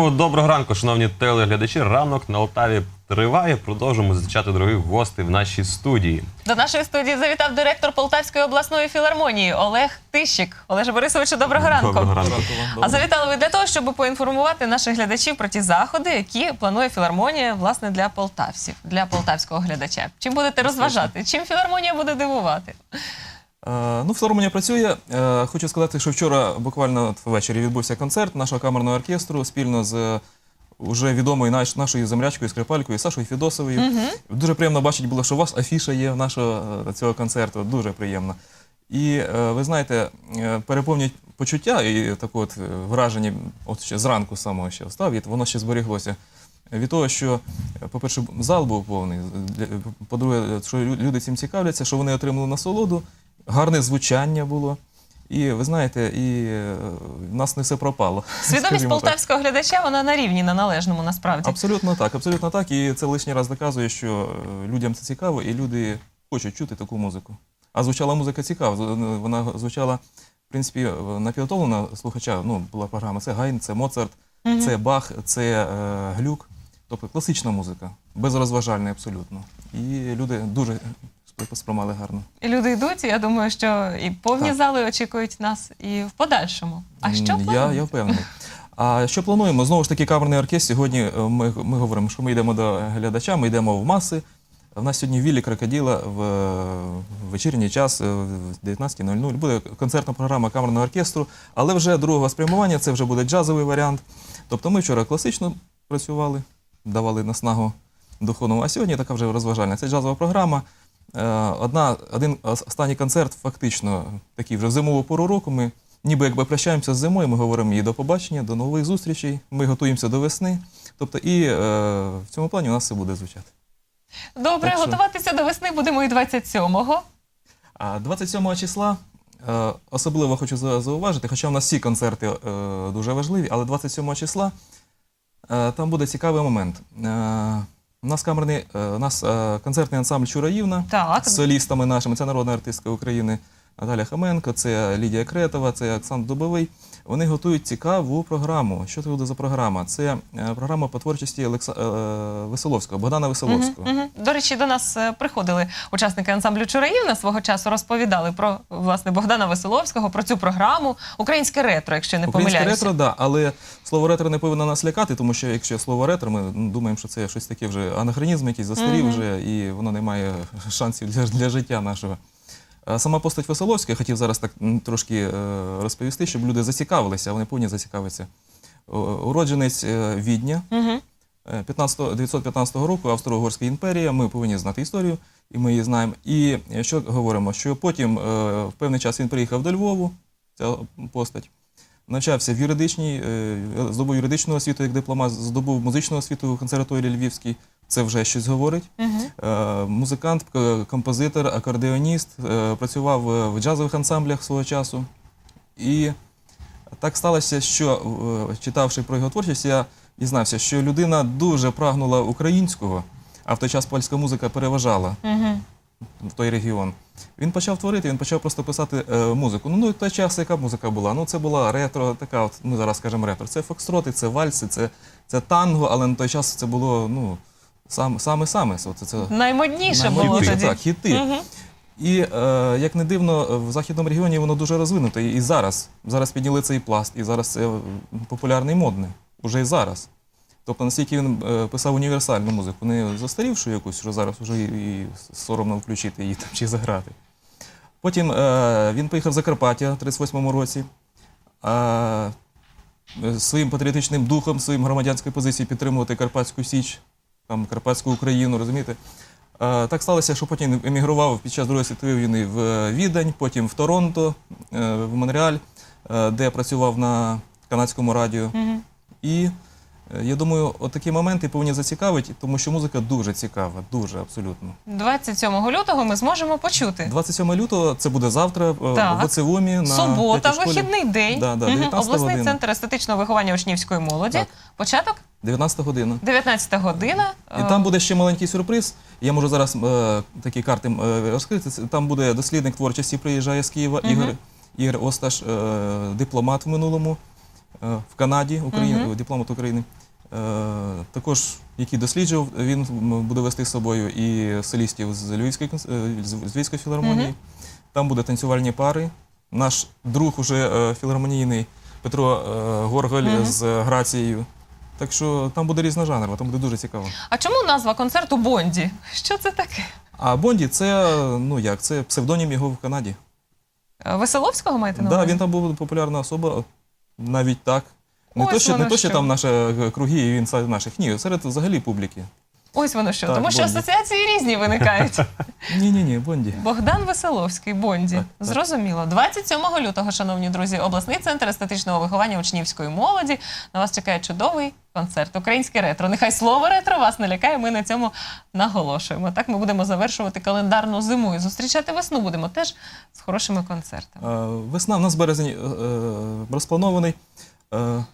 знову доброго ранку, шановні телеглядачі. Ранок на Олтаві триває. Продовжуємо зустрічати дорогих гостей в нашій студії. До нашої студії завітав директор Полтавської обласної філармонії Олег Тищик. Олеже Борисовичу, доброго ранку. Доброго ранку. А завітали ви для того, щоб поінформувати наших глядачів про ті заходи, які планує філармонія власне для полтавців, для полтавського глядача. Чим будете розважати? Чим філармонія буде дивувати? Е, Ну, філармонія працює. Е, Хочу сказати, що вчора буквально ввечері відбувся концерт нашого камерного оркестру спільно з е, уже відомою нашою землячкою скрипалькою Сашою Фідосовою. Дуже приємно бачити було, що у вас афіша є нашого е, цього концерту. Дуже приємно. І е, ви знаєте, е, переповнюють почуття і таке от е, враження, от ще зранку самого ще встав, і воно ще зберіглося. Від того, що, е, по-перше, зал був повний. По-друге, що люди цим цікавляться, що вони отримали насолоду, гарне звучання було. І ви знаєте, і е, в нас не все пропало. Свідомість скажімо так. полтавського глядача вона на рівні, на належному насправді. Абсолютно так, абсолютно так. І це лишній раз доказує, що е, людям це цікаво, і люди хочуть чути таку музику. А звучала музика цікаво. з- е, Вона звучала, в принципі, напівтовлена слухача. Ну, була програма. Це Гайн, це Моцарт, це Бах, це е, Глюк. Тобто класична музика, безрозважальна абсолютно. І люди дуже спри- сприймали гарно. І люди йдуть, і я думаю, що і повні Так. зали очікують нас і в подальшому. А що я, я впевнений. А що плануємо? Знову ж таки, камерний оркестр. Сьогодні е, ми, ми говоримо, що ми йдемо до глядача, ми йдемо в маси. У нас сьогодні віллі крокодила в е, вечірній час е, в 19.00. Буде концертна програма камерного оркестру, але вже другого спрямування це вже буде джазовий варіант. Тобто ми вчора класично працювали, давали наснагу духовному, а сьогодні така вже розважальна. Це джазова програма. Е, Одна, один останній концерт, фактично, такий вже в зимову пору року. Ми ніби якби прощаємося з зимою, ми говоримо їй до побачення, до нових зустрічей, ми готуємося до весни. Тобто, і е, в цьому плані у нас все буде звучати. Добре, Так що- готуватися до весни будемо і 27-го. А 27 числа е, особливо хочу зауважити, хоча в нас всі концерти е, дуже важливі, але 27 числа е, там буде цікавий момент. Е, у нас камерний, е, у нас е, концертний ансамбль Чураївна Так. з солістами нашими. Це народна артистка України Наталя Хаменко, це Лідія Кретова, це Оксан Дубовий. Вони готують цікаву програму. Що це буде за програма? Це е, програма по творчості Олекса... е, Веселовського, Богдана Веселовського. Мгм. До речі, до нас е, приходили учасники ансамблю Чураївна свого часу, розповідали про власне Богдана Веселовського, про цю програму Українське ретро, якщо не Українське помиляюся. ретро, да, але слово ретро не повинно нас лякати, тому що якщо слово ретро, ми ну, думаємо, що це щось таке вже анахронізм, якийсь застарів Мгм. вже, і воно не має шансів для, для життя нашого. Сама постать Веселовська, я хотів зараз так трошки е, розповісти, щоб люди зацікавилися, вони повинні зацікавитися. Уродженець е, Відня, Мгм. Е, 15, 915 року Австро-Угорська імперія. Ми повинні знати історію, і ми її знаємо. І що говоримо? Що потім в певний час він приїхав до Львову, ця постать. Навчався в юридичній, здобув юридичну освіту як дипломат, здобув музичну освіту в консерваторії Львівській. Це вже щось говорить. Мгм. Е, Музикант, композитор, акордеоніст, е, працював е, в джазових ансамблях свого часу. І так сталося, що е, читавши про його творчість, я дізнався, що людина дуже прагнула українського, а в той час польська музика переважала Мгм. в той регіон. Він почав творити, він почав просто писати е, музику. Ну, ну, і в той час яка музика була? Ну, це була ретро, така, от, ми зараз скажемо ретро. Це фокстроти, це вальси, це, це танго, але на той час це було ну, сам, саме-саме. Це, це, це Наймодніше було тоді. так, хіти. Мгм. І е, як не дивно, в західному регіоні воно дуже розвинуто. І зараз. Зараз підняли цей пласт, і зараз це популярний модний. Уже і зараз. Тобто, настільки він е, писав універсальну музику, не застарівшу якусь, що зараз вже і, і соромно включити її там чи заграти. Потім е, він поїхав в Закарпаття в 38-му році. Е, своїм патріотичним духом, своїм громадянською позицією підтримувати Карпатську Січ, там, Карпатську Україну, розумієте? Е, Так сталося, що потім емігрував під час Другої світової війни в Відень, потім в Торонто, е, в Монреаль, е, де працював на канадському радіо. Мгм. І е, я думаю, от такі моменти повинні зацікавити, тому що музика дуже цікава, дуже абсолютно. 27 лютого ми зможемо почути. 27 лютого це буде завтра е, Так. в Оцевумі на Субота, вихідний день. Да, да. 19 Обласний година. центр естетичного виховання учнівської молоді. Так. Початок 19 година. 19 година. І Е, там буде ще маленький сюрприз. Я можу зараз е, такі карти е, розкрити. Там буде дослідник творчості, приїжджає з Києва. Ігор, Ігор Осташ, е, дипломат в минулому. е, в Канаді, Україна, дипломат України. Е, Також, який досліджував, він буде вести з собою і солістів з Львівської, конс- е, з Львівської філармонії. Там буде танцювальні пари. Наш друг уже е, філармонійний Петро е, Горголь з Грацією. Так що там буде різна жанрова, там буде дуже цікаво. А чому назва концерту Бонді? Що це таке? А Бонді це ну як, це псевдонім його в Канаді. Е, Веселовського маєте на Так, да, він там був популярна особа, навіть так. Не Ось то, що, не то, що що. там наші е, круги, і він серед наших. Ні, серед взагалі публіки. Ось воно що. Так, Тому що Бонді. асоціації різні виникають. Ні, ні, ні, Бонді. Богдан Веселовський, Бонді. Так, так. Зрозуміло. 27 лютого, шановні друзі, обласний центр естетичного виховання учнівської молоді. На вас чекає чудовий концерт. Українське ретро. Нехай слово ретро вас не лякає. Ми на цьому наголошуємо. Так ми будемо завершувати календарну зиму і зустрічати весну будемо теж з хорошими концертами. Е, Весна в нас березень е, е, розпланований. Е,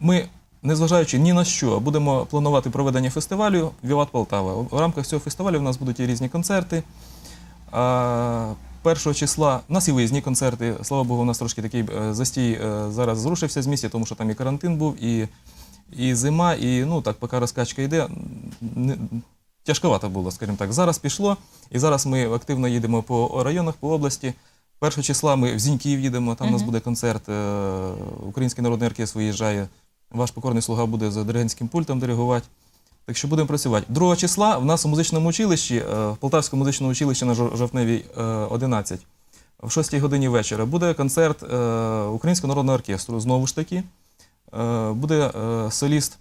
Ми, незважаючи ні на що, будемо планувати проведення фестивалю Віват Полтава. В рамках цього фестивалю в нас будуть і різні концерти. Першого числа у нас і виїзні концерти. Слава Богу, у нас трошки такий е, застій е, зараз зрушився з місця, тому що там і карантин був, і, і зима, і ну так, поки розкачка йде, не, тяжковато було, скажімо так. Зараз пішло, і зараз ми активно їдемо по районах, по області. Першого числа ми в Зіньків їдемо, там у нас буде концерт. е, Український народний оркестр виїжджає. Ваш покорний слуга буде за диригентським пультом диригувати. Так що будемо працювати. 2 числа в нас у музичному училищі, е, в Полтавському музичному училищі на Жовтневій е, 11, в 6 годині вечора буде концерт е, Українського народного оркестру. Знову ж таки, Е, буде соліст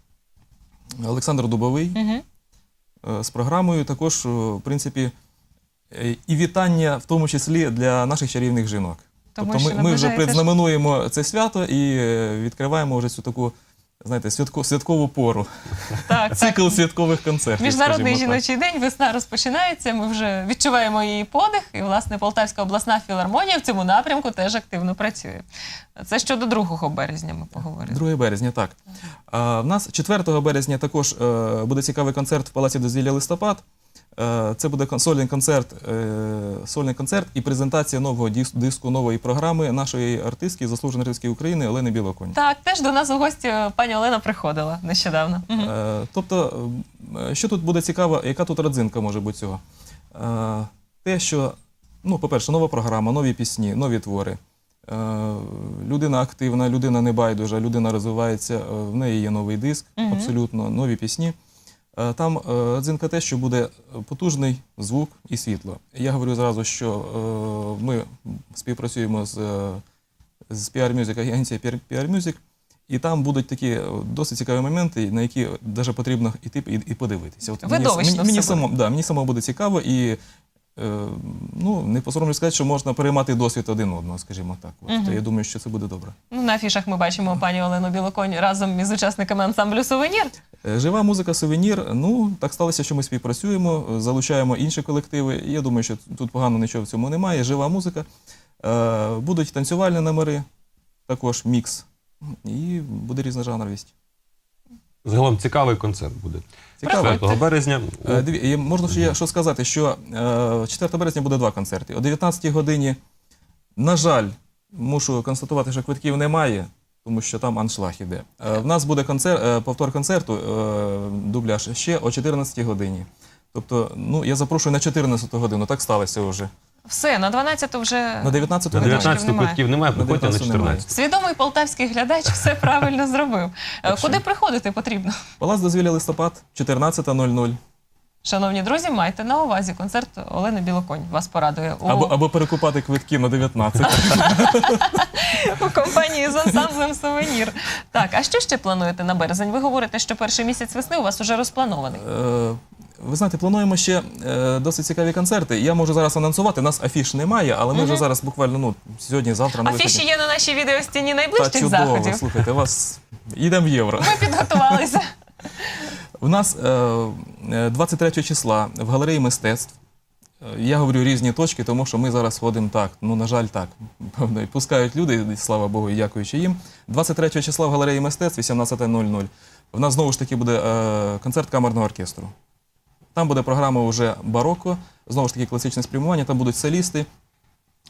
Олександр Дубовий Угу. з програмою. Також, в принципі, і вітання, в тому числі для наших чарівних жінок. Тому тобто ми, ми вже предзнаменуємо це свято і відкриваємо вже цю таку, знаєте, святко, святкову пору. Так, так. Цикл святкових концертів. Міжнародний так. жіночий день, весна розпочинається. Ми вже відчуваємо її подих, і власне Полтавська обласна філармонія в цьому напрямку теж активно працює. Це щодо 2 березня ми поговоримо. 2 березня, так. А, в нас 4 березня також е, буде цікавий концерт в Палаці дозвілля листопад. Е, це буде сольний концерт, е, сольний концерт і презентація нового дис- диску нової програми нашої артистки, заслуженої артистки України Олени Білоконь. Так, теж до нас у гості е, пані Олена приходила нещодавно. Е, Тобто, що тут буде цікаво, яка тут родзинка може бути цього? Те, що, ну, по-перше, нова програма, нові пісні, нові твори. Людина активна, людина не байдужа, людина розвивається, в неї є новий диск, Мгм. абсолютно нові пісні. Е, Там дзвінка родзинка те, що буде потужний звук і світло. Я говорю зразу, що е, ми співпрацюємо з, е, з PR Music, агенцією PR PR Music, і там будуть такі е, досить цікаві моменти, на які навіть потрібно йти і, і подивитися. От мені, Видовищно мені, мені, само, да, мені само буде цікаво і е, ну, не посоромлю сказати, що можна переймати досвід один одного, скажімо так. От, то я думаю, що це буде добре. Ну, на афішах ми бачимо пані Олену Білоконь разом із учасниками ансамблю Сувенір. Е, Жива музика, сувенір. Ну, так сталося, що ми співпрацюємо, е, залучаємо інші колективи. Я думаю, що тут погано нічого в цьому немає. Жива музика. Е, Будуть танцювальні номери, також мікс. І буде різножанровість. Загалом цікавий концерт буде. 4 березня. у- Е, Диві, можна ще що сказати, що е, 4 березня буде два концерти. О 19 годині, на жаль, мушу констатувати, що квитків немає, тому що там аншлаг іде. Е, В нас буде концерт, е, повтор концерту, е, дубляж, ще о 14 годині. Тобто, ну, я запрошую на 14 годину, так сталося вже. Все, на 12 вже На 19 На 19 немає. квитків немає, На приходьте на 19 немає. 14. свідомий полтавський глядач все правильно зробив. Е, Так що- Куди приходити потрібно? Палац дозвілля листопад, 14.00. Шановні друзі, майте на увазі концерт Олени Білоконь. Вас порадує у, Або, або перекупати квитки на 19. у компанії з ансамблем Сувенір. Так, а що ще плануєте на березень? Ви говорите, що перший місяць весни у вас уже розпланований. Е, Ви знаєте, плануємо ще е, досить цікаві концерти. Я можу зараз анонсувати. У нас афіш немає, але ми вже зараз буквально ну, сьогодні, завтра на Афіші є на нашій відеостіні Та найближчих чудово, заходів. слухайте, вас їдемо в євро. Ми підготувалися. У нас е, е, 23 числа в галереї мистецтв. Е, Я говорю різні точки, тому що ми зараз ходимо так. Ну, на жаль, так. Певно, і пускають люди, і слава Богу, і дякуючи їм. 23 числа в галереї мистецтв 18.00. В нас знову ж таки буде е, концерт камерного оркестру. Там буде програма вже бароко, знову ж таки класичне спрямування, там будуть солісти,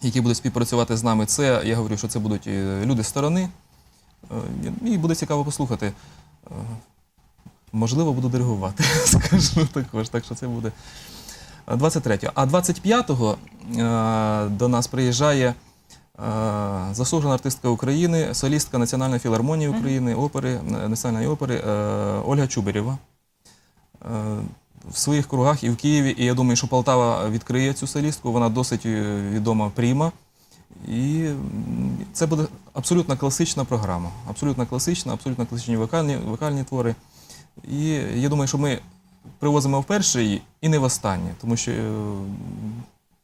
які будуть співпрацювати з нами. Це, я говорю, що це будуть е, люди з сторони. Е, І буде цікаво послухати. Е, Можливо, буду диригувати, скажу також. Так що це буде 23-го. А 25-го е, до нас приїжджає заслужена артистка України, солістка Національної філармонії України, опери, національної опери Ольга Чубарєва. В своїх кругах і в Києві, і я думаю, що Полтава відкриє цю солістку. Вона досить е, відома пріма. І це буде абсолютно класична програма. Абсолютно класична, абсолютно класичні вокальні, вокальні твори. І я думаю, що ми привозимо вперше її і не востаннє, тому що е,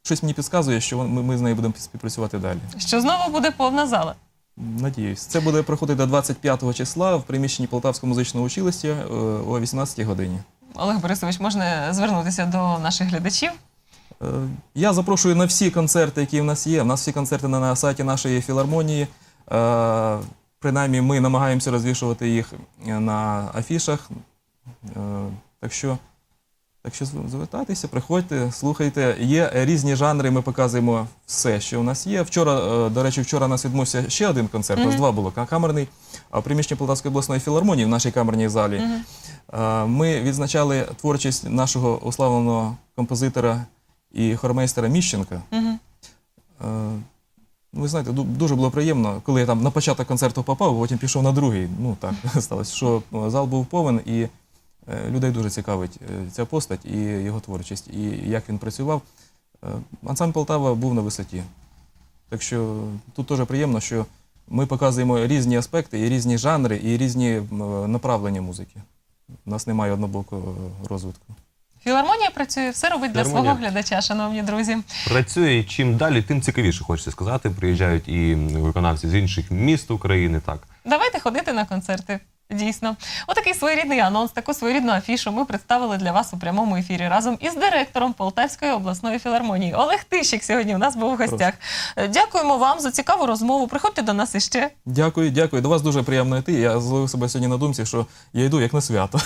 щось мені підказує, що ми, ми з нею будемо співпрацювати далі. Що знову буде повна зала. Надіюсь, це буде проходити до 25 числа в приміщенні Полтавського музичного училища е, о 18 годині. Олег Борисович, можна звернутися до наших глядачів. Е, Я запрошую на всі концерти, які в нас є. У нас всі концерти на, сайті нашої філармонії. Е, Принаймні, ми намагаємося розвішувати їх на афішах. Е, Так що, так що звертайтеся, приходьте, слухайте. Є різні жанри, ми показуємо все, що у нас є. Вчора, е, до речі, вчора у нас відбувся ще один концерт. У нас два було камерний. А в приміщенні Полтавської обласної філармонії в нашій камерній залі. Е, Ми відзначали творчість нашого уславленого композитора і хормейстера Міщенка. Е, Ви знаєте, дуже було приємно, коли я там на початок концерту попав, потім пішов на другий. Ну так сталося, що зал був повен, і людей дуже цікавить е, ця постать і його творчість, і як він працював. Е, Ансамбль Полтава був на висоті. Так що тут теж приємно, що ми показуємо різні аспекти, і різні жанри, і різні направлення музики. У нас немає однобокого розвитку. Філармонія працює, все робить для свого глядача, шановні друзі. Працює чим далі, тим цікавіше хочеться сказати. Приїжджають і виконавці з інших міст України. Так Давайте ходити на концерти. Дійсно, отакий своєрідний анонс, таку своєрідну афішу ми представили для вас у прямому ефірі разом із директором Полтавської обласної філармонії. Олег Тищик сьогодні у нас був у гостях. Е, Дякуємо вам за цікаву розмову. Приходьте до нас іще. Дякую, дякую. До вас дуже приємно йти. Я зловив себе сьогодні на думці, що я йду як на свято.